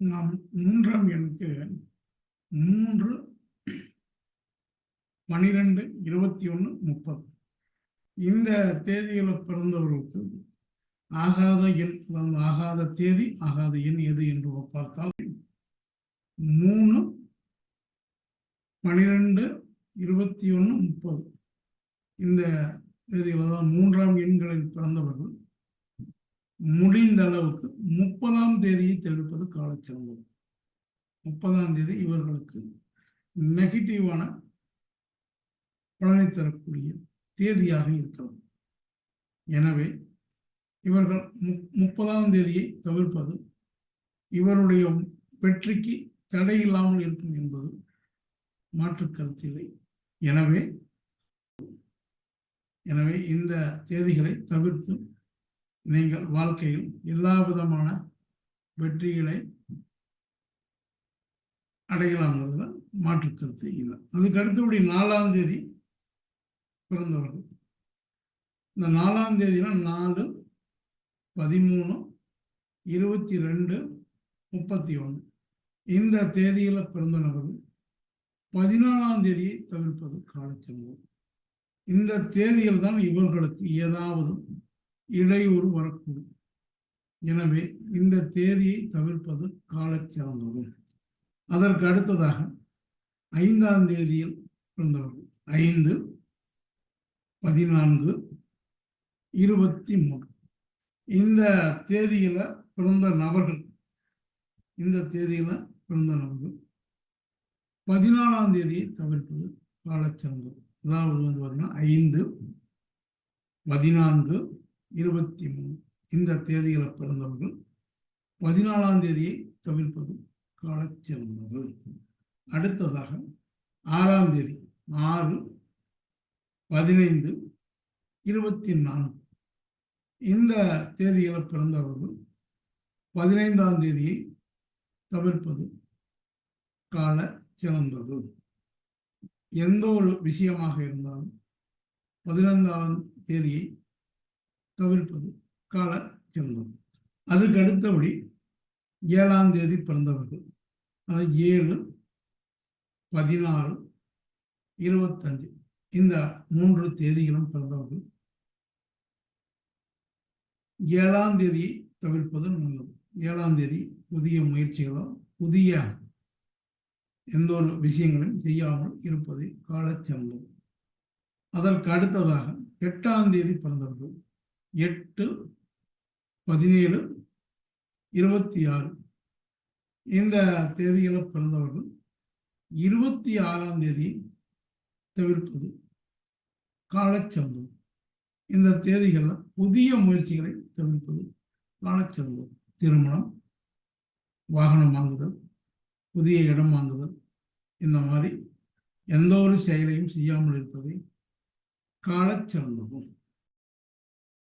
நாம் மூன்றாம் எண்ணுக்கு மூன்று பனிரெண்டு இருபத்தி ஒன்று முப்பது. இந்த தேதியில் பிறந்தவர்களுக்கு ஆகாத எண் அதாவது ஆகாத தேதி ஆகாத எண் எது என்று பார்த்தால் மூணு பனிரெண்டு இருபத்தி ஒன்று முப்பது. இந்த தேதியில் தான் மூன்றாம் எண்களில் பிறந்தவர்கள் முடிந்த அளவுக்கு முப்பதாம் தேதியை தவிர்ப்பது காலச்சிறந்தது முப்பதாம் தேதி இவர்களுக்கு நெகட்டிவான பலனை தரக்கூடிய தேதியாக இருக்கிறது. எனவே இவர்கள் முப்பதாம் தேதியை தவிர்ப்பது இவருடைய வெற்றிக்கு தடை இல்லாமல் இருக்கும் என்பது மாற்று கருத்தில்லை. எனவே எனவே இந்த தேதிகளை தவிர்த்து நீங்கள் வாழ்க்கையில் எல்லா விதமான வெற்றிகளை அடையலாம்ங்கிறதுல மாற்று கருத்து இல்லை. அதுக்கு அடுத்தபடி நாலாம் தேதி பிறந்தவர்கள். இந்த நாலாம் தேதினா நாலு பதிமூணு இருபத்தி ரெண்டு முப்பத்தி ஒன்று இந்த தேதியில் பிறந்த நபர்கள் பதினாலாம் தேதியை தவிர்ப்பது காலச்செல்வம் இந்த தேதியில் தான் இவர்களுக்கு ஏதாவது இடையூறு வரக்கூடும் எனவே இந்த தேதியை தவிர்ப்பது காலச்சிறந்தது. அதற்கு அடுத்ததாக ஐந்தாம் தேதியில் பிறந்தவர்கள். ஐந்து பதினான்கு இருபத்தி மூணு இந்த தேதியில பிறந்த நபர்கள் இந்த தேதியில பிறந்த நபர்கள் பதினாலாம் தேதியை தவிர்ப்பது காலச்சிறந்தது. அதாவது வந்து பார்த்தீங்கன்னா ஐந்து பதினான்கு இருபத்தி மூணு இந்த தேதிகளை பிறந்தவர்கள் பதினாலாம் தேதியை தவிர்ப்பது காலச்சிறந்தது. அடுத்ததாக ஆறாம் தேதி ஆறு பதினைந்து இருபத்தி நான்கு. இந்த தேதிகளை பிறந்தவர்கள் பதினைந்தாம் தேதியை தவிர்ப்பது கால சிறந்தது எந்த ஒரு விஷயமாக இருந்தாலும் பதினைந்தாம் தேதியை தவிர்ப்பது கால சிறந்தது அதுக்கு அடுத்தபடி ஏழாம் தேதி பிறந்தவர்கள். ஏழு பதினாறு இருபத்தஞ்சு இந்த மூன்று தேதிகளும் பிறந்தவர்கள். ஏழாம் தேதியை தவிர்ப்பது நல்லது. ஏழாம் தேதி புதிய முயற்சிகளோ புதிய எந்த ஒரு விஷயங்களையும் செய்யாமல் இருப்பதை காலச்சிறந்தது அதற்கு அடுத்ததாக எட்டாம் தேதி பிறந்தவர்கள். எட்டு பதினேழு இருபத்தி ஆறு இந்த தேதிகளை பிறந்தவர்கள் இருபத்தி ஆறாம் தேதி தவிர்ப்பது காலச்சந்தம் இந்த தேதிகளில் புதிய முயற்சிகளை தவிர்ப்பது காலச்சந்தம் திருமணம் வாகனம் வாங்குதல் புதிய இடம் வாங்குதல் இந்த மாதிரி எந்த ஒரு செயலையும் செய்யாமல் இருப்பதை காலச்சிறந்ததும்